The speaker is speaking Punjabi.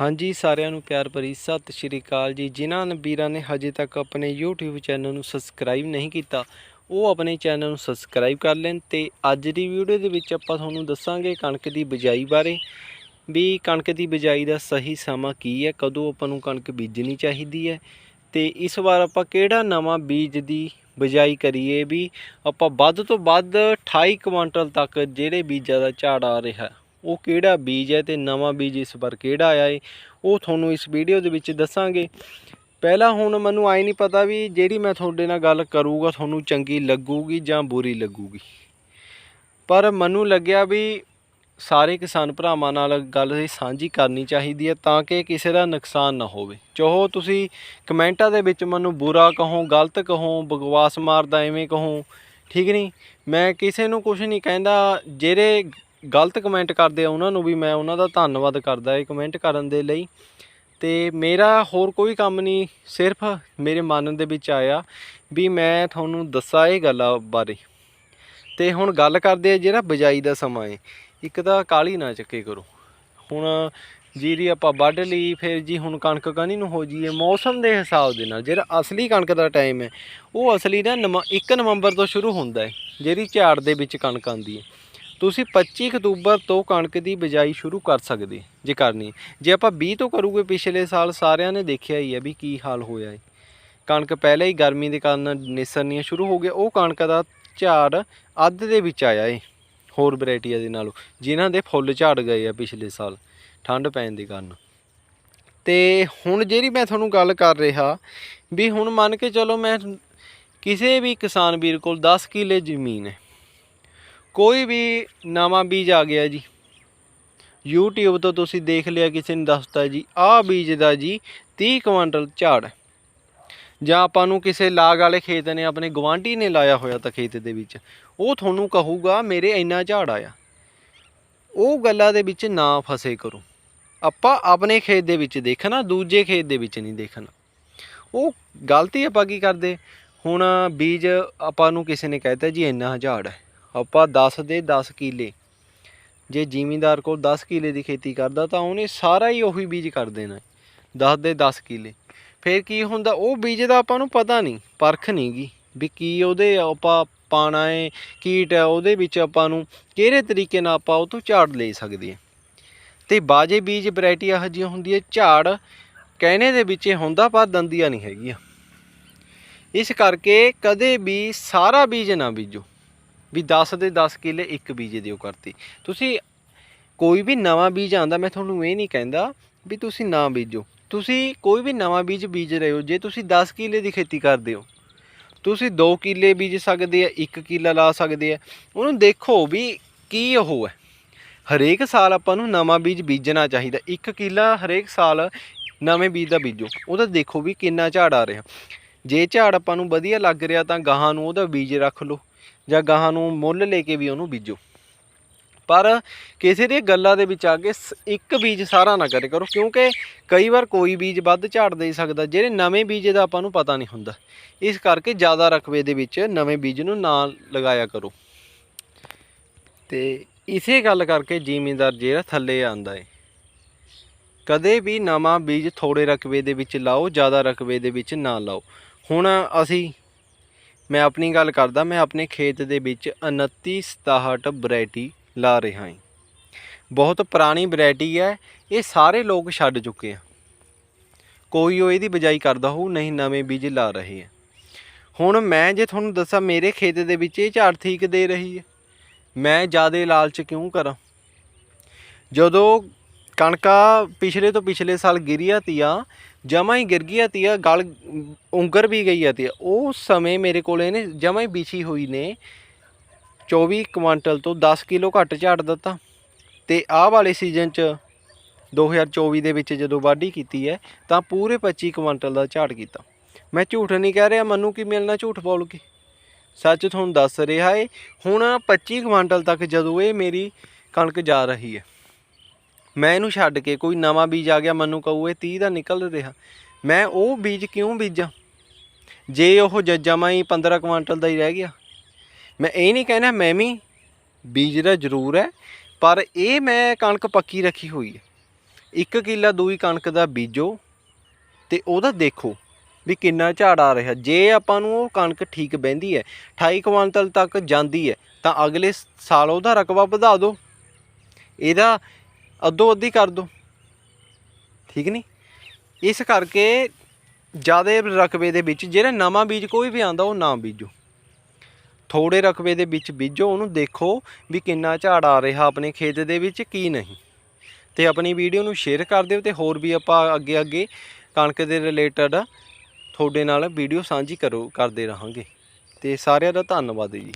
ਹਾਂਜੀ, ਸਾਰਿਆਂ ਨੂੰ ਪਿਆਰ ਭਰੀ ਸਤਿ ਸ਼੍ਰੀ ਅਕਾਲ ਜੀ। ਜਿਨ੍ਹਾਂ ਵੀਰਾਂ ਨੇ ਹਜੇ ਤੱਕ ਆਪਣੇ YouTube ਚੈਨਲ ਨੂੰ ਸਬਸਕ੍ਰਾਈਬ ਨਹੀਂ ਕੀਤਾ, ਉਹ ਆਪਣੇ ਚੈਨਲ ਨੂੰ ਸਬਸਕ੍ਰਾਈਬ ਕਰ ਲੈਣ ਤੇ ਅੱਜ ਦੀ ਵੀਡੀਓ ਦੇ ਵਿੱਚ ਆਪਾਂ ਤੁਹਾਨੂੰ ਦੱਸਾਂਗੇ ਕਣਕ ਦੀ ਬਿਜਾਈ ਬਾਰੇ। ਵੀ ਕਣਕ ਦੀ ਬਿਜਾਈ ਦਾ ਸਹੀ ਸਮਾਂ ਕੀ ਹੈ, ਕਦੋਂ ਆਪਾਂ ਨੂੰ ਕਣਕ ਬੀਜਣੀ ਚਾਹੀਦੀ ਹੈ ਤੇ ਇਸ ਵਾਰ ਆਪਾਂ ਕਿਹੜਾ ਨਵਾਂ ਬੀਜ ਦੀ ਬਿਜਾਈ ਕਰੀਏ ਵੀ ਆਪਾਂ ਵੱਧ ਤੋਂ ਵੱਧ 28 ਕੁਇੰਟਲ ਤੱਕ ਜਿਹੜੇ ਬੀਜਾਂ ਦਾ ਝਾੜ ਆ ਰਿਹਾ। ਉਹ ਕਿਹੜਾ ਬੀਜ ਹੈ ਤੇ ਨਵਾਂ ਬੀਜ ਇਸ ਵਾਰ ਕਿਹੜਾ ਆਇਆ ਹੈ ਉਹ ਤੁਹਾਨੂੰ ਇਸ ਵੀਡੀਓ ਦੇ ਵਿੱਚ ਦੱਸਾਂਗੇ। ਪਹਿਲਾਂ ਹੁਣ ਮੈਨੂੰ ਆਈ ਨਹੀਂ ਪਤਾ ਵੀ ਜਿਹੜੀ ਮੈਂ ਤੁਹਾਡੇ ਨਾਲ ਗੱਲ ਕਰੂਗਾ ਤੁਹਾਨੂੰ ਚੰਗੀ ਲੱਗੂਗੀ ਜਾਂ ਬੁਰੀ ਲੱਗੂਗੀ। ਪਰ ਮੈਨੂੰ ਲੱਗਿਆ ਵੀ ਸਾਰੇ ਕਿਸਾਨ ਭਰਾਵਾਂ ਨਾਲ ਗੱਲ ਸਾਂਝੀ ਕਰਨੀ ਚਾਹੀਦੀ ਹੈ ਤਾਂ ਕਿ ਕਿਸੇ ਦਾ ਨੁਕਸਾਨ ਨਾ ਹੋਵੇ। ਚਾਹੋ ਤੁਸੀਂ ਕਮੈਂਟਾਂ ਦੇ ਵਿੱਚ ਮੈਨੂੰ ਬੁਰਾ ਕਹੋ, ਗਲਤ ਕਹੋ ਬਗਵਾਸ ਮਾਰਦਾ ਐਵੇਂ ਕਹੋ, ਠੀਕ ਨਹੀਂ? ਮੈਂ ਕਿਸੇ ਨੂੰ ਕੁਝ ਨਹੀਂ ਕਹਿੰਦਾ, ਜਿਹੜੇ ਗਲਤ ਕਮੈਂਟ ਕਰਦੇ ਆ ਉਹਨਾਂ ਨੂੰ ਵੀ ਮੈਂ ਉਹਨਾਂ ਦਾ ਧੰਨਵਾਦ ਕਰਦਾ ਇਹ ਕਮੈਂਟ ਕਰਨ ਦੇ ਲਈ। ਤੇ ਮੇਰਾ ਹੋਰ ਕੋਈ ਕੰਮ ਨਹੀਂ, ਸਿਰਫ ਮੇਰੇ ਮਨ ਦੇ ਵਿੱਚ ਆਇਆ ਵੀ ਮੈਂ ਤੁਹਾਨੂੰ ਦੱਸਾਂ ਇਹ ਗੱਲਾਂ ਬਾਰੇ। ਤੇ ਹੁਣ ਗੱਲ ਕਰਦੇ ਆ ਜਿਹੜਾ ਬਿਜਾਈ ਦਾ ਸਮਾਂ ਹੈ ਇੱਕ ਤਾਂ ਕਾਲੀ ਨਾ ਚੱਕੇ ਕਰੋ। ਹੁਣ ਜੀਰੀ ਆਪਾਂ ਵੱਢ ਲਈ, ਫਿਰ ਜੀ ਹੁਣ ਕਣਕ ਕਣੀ ਨੂੰ ਹੋ ਜੀਏ ਮੌਸਮ ਦੇ ਹਿਸਾਬ ਦੇ ਨਾਲ ਜਿਹੜਾ ਅਸਲੀ ਕਣਕ ਦਾ ਟਾਈਮ ਹੈ ਉਹ ਅਸਲੀ ਨਾ ਨਵ 1 ਨਵੰਬਰ ਤੋਂ ਸ਼ੁਰੂ ਹੁੰਦਾ ਹੈ ਜਿਹੜੀ ਝਾੜ ਦੇ ਵਿੱਚ ਕਣਕ ਆਉਂਦੀ ਹੈ ਤੁਸੀਂ 25 ਅਕਤੂਬਰ ਤੋਂ ਕਣਕ ਦੀ ਬਿਜਾਈ ਸ਼ੁਰੂ ਕਰ ਸਕਦੇ ਜੇ ਕਰਨੀ ਜੇ ਆਪਾਂ 20 ਤੋਂ ਕਰੂਗੇ, ਪਿਛਲੇ ਸਾਲ ਸਾਰਿਆਂ ਨੇ ਦੇਖਿਆ ਹੀ ਹੈ ਵੀ ਕੀ ਹਾਲ ਹੋਇਆ ਹੈ। ਕਣਕ ਪਹਿਲਾਂ ਹੀ ਗਰਮੀ ਦੇ ਕਾਰਨ ਨਿਸਰਨੀਆਂ ਸ਼ੁਰੂ ਹੋ ਗਿਆ ਉਹ ਕਣਕ ਦਾ ਝਾੜ ਅੱਧ ਦੇ ਵਿੱਚ ਆਇਆ ਏ, ਹੋਰ ਵੈਰਾਈਟੀਆਂ ਦੇ ਨਾਲੋਂ, ਜਿਨ੍ਹਾਂ ਦੇ ਫੁੱਲ ਝਾੜ ਗਏ ਆ ਪਿਛਲੇ ਸਾਲ ਠੰਡ ਪੈਣ ਦੇ ਕਾਰਨ। ਤੇ ਹੁਣ ਜਿਹੜੀ ਮੈਂ ਤੁਹਾਨੂੰ ਗੱਲ ਕਰ ਰਿਹਾ, ਵੀ ਹੁਣ ਮੰਨ ਕੇ ਚਲੋ ਮੈਂ ਕਿਸੇ ਵੀ ਕਿਸਾਨ ਵੀਰ ਕੋਲ 10 ਕਿੱਲੇ ਜ਼ਮੀਨ ਹੈ ਕੋਈ ਵੀ ਨਵਾਂ ਬੀਜ ਆ ਗਿਆ ਜੀ। YouTube ਤੋਂ ਤੁਸੀਂ ਦੇਖ ਲਿਆ, ਕਿਸੇ ਨੇ ਦੱਸਤਾ ਜੀ, ਆਹ ਬੀਜ ਦਾ ਜੀ 30 ਕੁਇੰਟਲ ਝਾੜ। ਹੈ ਜਾਂ ਆਪਾਂ ਨੂੰ ਕਿਸੇ ਲਾਗ ਵਾਲੇ ਖੇਤ ਨੇ, ਆਪਣੇ ਗਵਾਂਢੀ ਨੇ ਲਾਇਆ ਹੋਇਆ ਤਾਂ ਖੇਤ ਦੇ ਵਿੱਚ। ਉਹ ਤੁਹਾਨੂੰ ਕਹੂਗਾ, ਮੇਰੇ ਇੰਨਾ ਝਾੜ ਆਇਆ। ਉਹ ਗੱਲਾਂ ਦੇ ਵਿੱਚ ਨਾ ਫਸੇ ਕਰੋ। ਆਪਾਂ ਆਪਣੇ ਖੇਤ ਦੇ ਵਿੱਚ ਦੇਖਣਾ, ਦੂਜੇ ਖੇਤ ਦੇ ਵਿੱਚ ਨਹੀਂ ਦੇਖਣਾ। ਉਹ ਗਲਤੀ ਆਪਾਂ ਕੀ ਕਰਦੇ? ਹੁਣ ਬੀਜ ਆਪਾਂ ਨੂੰ ਕਿਸੇ ਨੇ ਕਹਿਤਾ ਜੀ, ਇੰਨਾ ਝਾੜ ਹੈ। ਆਪਾਂ 10 ਦੇ 10 ਕਿੱਲੇ। ਜੇ ਜ਼ਿਮੀਂਦਾਰ ਕੋਲ 10 ਕਿੱਲੇ ਦੀ ਖੇਤੀ ਕਰਦਾ ਤਾਂ ਉਹਨੇ ਸਾਰਾ ਹੀ ਉਹੀ ਬੀਜ ਕਰ ਦੇਣਾ 10 ਦੇ 10 ਕਿੱਲੇ। ਫਿਰ ਕੀ ਹੁੰਦਾ, ਉਹ ਬੀਜ ਦਾ ਆਪਾਂ ਨੂੰ ਪਤਾ ਨਹੀਂ, ਪਰਖ ਨਹੀਂ ਗੀ ਵੀ ਕੀ ਉਹਦੇ ਆਪਾਂ ਪਾਣਾ ਹੈ, ਕੀਟ ਹੈ, ਉਹਦੇ ਵਿੱਚ ਆਪਾਂ ਨੂੰ ਕਿਹੜੇ ਤਰੀਕੇ ਨਾਲ ਆਪਾਂ ਉਹ ਤੋਂ ਝਾੜ ਲੈ ਸਕਦੇ ਹਾਂ। ਤੇ ਬਾਜੇ ਬੀਜ ਵੈਰਾਈਟੀ ਇਹੋ ਜਿਹੀ ਹੁੰਦੀ ਹੈ, ਝਾੜ ਕਹਿਣੇ ਦੇ ਵਿੱਚ ਹੁੰਦਾ ਪਰ ਦੰਦੀਆਂ ਨਹੀਂ ਹੈਗੀਆਂ। ਇਸ ਕਰਕੇ ਕਦੇ ਵੀ ਸਾਰਾ ਬੀਜ ਨਾ ਬੀਜੋ। ਵੀ 10 ਦੇ 10 ਕਿੱਲੇ ਇੱਕ ਬੀਜ ਦਿਓ ਕਰਤੀ। ਤੁਸੀਂ ਕੋਈ ਵੀ ਨਵਾਂ ਬੀਜ ਆਂਦਾ ਮੈਂ ਤੁਹਾਨੂੰ ਇਹ ਨਹੀਂ ਕਹਿੰਦਾ ਵੀ ਤੁਸੀਂ ਨਾ ਬੀਜੋ। ਤੁਸੀਂ ਕੋਈ ਵੀ ਨਵਾਂ ਬੀਜ ਬੀਜ ਰਹੇ ਹੋ, ਜੇ ਤੁਸੀਂ 10 ਕਿੱਲੇ ਦੀ ਖੇਤੀ ਕਰਦੇ ਹੋ, ਤੁਸੀਂ 2 ਕਿੱਲੇ ਬੀਜ ਸਕਦੇ ਆ 1 ਕਿੱਲਾ ਲਾ ਸਕਦੇ ਆ। ਉਹਨੂੰ ਦੇਖੋ ਵੀ ਕੀ ਉਹ ਹੈ। ਹਰੇਕ ਸਾਲ ਆਪਾਂ ਨੂੰ ਨਵਾਂ ਬੀਜ ਬੀਜਣਾ ਚਾਹੀਦਾ। 1 ਕਿੱਲਾ ਹਰੇਕ ਸਾਲ ਨਵੇਂ ਬੀਜ ਦਾ ਬੀਜੋ। ਉਹਦਾ ਦੇਖੋ ਵੀ ਕਿੰਨਾ ਝਾੜ ਆ ਰਿਹਾ। ਜੇ ਝਾੜ ਆਪਾਂ ਨੂੰ ਵਧੀਆ ਲੱਗ ਰਿਹਾ ਤਾਂ ਗਾਹਾਂ ਨੂੰ ਉਹਦਾ ਬੀਜ ਰੱਖ ਲਓ। ਜਾਂ ਗਾਹਾਂ ਨੂੰ ਮੁੱਲ ਲੈ ਕੇ ਵੀ ਉਹਨੂੰ ਬੀਜੋ। ਪਰ ਕਿਸੇ ਦੀ ਗੱਲਾਂ ਦੇ ਵਿੱਚ ਆ ਕੇ ਸ- ਇੱਕ ਬੀਜ ਸਾਰਾ ਨਾ ਕਰੇ ਕਰੋ, ਕਿਉਂਕਿ ਕਈ ਵਾਰ ਕੋਈ ਬੀਜ ਵੱਧ ਝਾੜ ਦੇ ਸਕਦਾ, ਜਿਹੜੇ ਨਵੇਂ ਬੀਜ ਦਾ ਆਪਾਂ ਨੂੰ ਪਤਾ ਨਹੀਂ ਹੁੰਦਾ। ਇਸ ਕਰਕੇ ਜ਼ਿਆਦਾ ਰਕਬੇ ਦੇ ਵਿੱਚ ਨਵੇਂ ਬੀਜ ਨੂੰ ਨਾ ਲਗਾਇਆ ਕਰੋ। ਤੇ ਇਸੇ ਗੱਲ ਕਰਕੇ ਜ਼ਿਮੀਂਦਾਰ ਜਿਹੜਾ ਥੱਲੇ ਆਂਦਾ ਏ। ਕਦੇ ਵੀ ਨਵਾਂ ਬੀਜ ਥੋੜੇ ਰਕਬੇ ਦੇ ਵਿੱਚ ਲਾਓ, ਜ਼ਿਆਦਾ ਰਕਬੇ ਦੇ ਵਿੱਚ ਨਾ ਲਾਓ। ਹੁਣ ਅਸੀਂ ਮੈਂ ਆਪਣੀ ਗੱਲ ਕਰਦਾ, ਮੈਂ ਆਪਣੇ ਖੇਤ ਦੇ ਵਿੱਚ 29 67 ਵੈਰਾਈਟੀ ਲਾ ਰਿਹਾ ਹਾਂ ਬਹੁਤ ਪੁਰਾਣੀ ਵੈਰਾਈਟੀ ਹੈ, ਇਹ ਸਾਰੇ ਲੋਕ ਛੱਡ ਚੁੱਕੇ ਆ। ਕੋਈ ਉਹ ਇਹਦੀ ਬਜਾਈ ਕਰਦਾ ਹੋਊ, ਨਹੀਂ ਨਵੇਂ ਬੀਜ ਲਾ ਰਹੇ ਆ। ਹੁਣ ਮੈਂ ਜੇ ਤੁਹਾਨੂੰ ਦੱਸਾਂ, ਮੇਰੇ ਖੇਤ ਦੇ ਵਿੱਚ ਇਹ ਝਾੜ ਠੀਕ ਦੇ ਰਹੀ ਹੈ ਮੈਂ ਜ਼ਿਆਦਾ ਲਾਲਚ ਕਿਉਂ ਕਰਾਂ? ਜਦੋਂ ਕਣਕਾਂ ਪਿਛਲੇ ਤੋਂ ਪਿਛਲੇ ਸਾਲ ਗਿਰੀਆਂ ਤੀਆ, ਜਮਾ ਹੀ ਗਿਰ ਗਈਆਂ ਤੀਆਂ, ਗਲ ਉਂਗਰ ਵੀ ਗਈ ਆ ਤੀ ਉਸ ਸਮੇਂ ਮੇਰੇ ਕੋਲ ਇਹਨੇ ਜਮਾ ਹੀ ਵਿਛੀ ਹੋਈ ਨੇ। 24 ਕੁਇੰਟਲ ਤੋਂ 10 ਕਿਲੋ ਘੱਟ ਝਾੜ ਦਿੱਤਾ। ਤੇ ਆਹ ਵਾਲੇ ਸੀਜ਼ਨ 'ਚ 2024 ਦੇ ਵਿੱਚ ਜਦੋਂ ਵਾਢੀ ਕੀਤੀ ਹੈ, ਤਾਂ ਪੂਰੇ 25 ਕੁਇੰਟਲ ਦਾ ਝਾੜ ਕੀਤਾ। ਮੈਂ ਝੂਠ ਨਹੀਂ ਕਹਿ ਰਿਹਾ, ਮੈਨੂੰ ਕੀ ਮਿਲਣਾ ਝੂਠ ਬੋਲ ਕੇ? ਸੱਚ ਤੁਹਾਨੂੰ ਦੱਸ ਰਿਹਾ ਏ, ਹੁਣ 25 ਕੁਇੰਟਲ ਤੱਕ ਜਦੋਂ ਇਹ ਮੇਰੀ ਕਣਕ ਜਾ ਰਹੀ ਹੈ। ਮੈਂ ਇਹਨੂੰ ਛੱਡ ਕੇ ਕੋਈ ਨਵਾਂ ਬੀਜ ਆ ਗਿਆ, ਮੈਨੂੰ ਕਹੂ ਇਹ 30 ਦਾ ਨਿਕਲ ਰਿਹਾ। ਮੈਂ ਉਹ ਬੀਜ ਕਿਉਂ ਬੀਜਾਂ? ਜੇ ਉਹ ਜੱਜਾਂ ਹੀ 15 ਕੁਇੰਟਲ ਦਾ ਹੀ ਰਹਿ ਗਿਆ। ਮੈਂ ਇਹ ਨਹੀਂ ਕਹਿਣਾ ਮੈਂ ਵੀ ਬੀਜ ਦਾ ਜ਼ਰੂਰ ਹੈ, ਪਰ ਇਹ ਮੈਂ ਕਣਕ ਪੱਕੀ ਰੱਖੀ ਹੋਈ ਹੈ। ਇੱਕ ਕਿੱਲਾ ਦੂਈ ਕਣਕ ਦਾ ਬੀਜੋ ਤੇ ਉਹਦਾ ਦੇਖੋ ਵੀ ਕਿੰਨਾ ਝਾੜ ਆ ਰਿਹਾ। ਜੇ ਆਪਾਂ ਨੂੰ ਉਹ ਕਣਕ ਠੀਕ ਬਹਿੰਦੀ ਹੈ 28 ਕੁਇੰਟਲ ਤੱਕ ਜਾਂਦੀ ਹੈ, ਤਾਂ ਅਗਲੇ ਸਾਲ ਉਹਦਾ ਰਕਬਾ ਵਧਾ ਦਿਓ। ਇਹਦਾ ਅੱਧੋ ਅੱਧੀ ਕਰ ਦਿਓ ਠੀਕ ਨਹੀਂ ਇਸ ਕਰਕੇ ਜ਼ਿਆਦਾ ਰਕਬੇ ਦੇ ਵਿੱਚ ਜਿਹੜਾ ਨਵਾਂ ਬੀਜ ਕੋਈ ਵੀ ਆਂਦਾ ਉਹ ਨਾ ਬੀਜੋ। ਥੋੜੇ ਰਕਬੇ ਦੇ ਵਿੱਚ ਬੀਜੋ, ਉਹਨੂੰ ਦੇਖੋ ਵੀ ਕਿੰਨਾ ਝਾੜ ਆ ਰਿਹਾ ਆਪਣੇ ਖੇਤ ਦੇ ਵਿੱਚ ਕੀ ਨਹੀਂ। ਤੇ ਆਪਣੀ ਵੀਡੀਓ ਨੂੰ ਸ਼ੇਅਰ ਕਰ ਦਿਓ ਤੇ ਹੋਰ ਵੀ ਆਪਾਂ ਅੱਗੇ ਅੱਗੇ ਕਣਕ ਦੇ ਰਿਲੇਟਡ ਤੁਹਾਡੇ ਨਾਲ ਵੀਡੀਓ ਸਾਂਝੀ ਕਰੋ, ਕਰਦੇ ਰਹਾਂਗੇ। ਤੇ ਸਾਰਿਆਂ ਦਾ ਧੰਨਵਾਦ ਜੀ।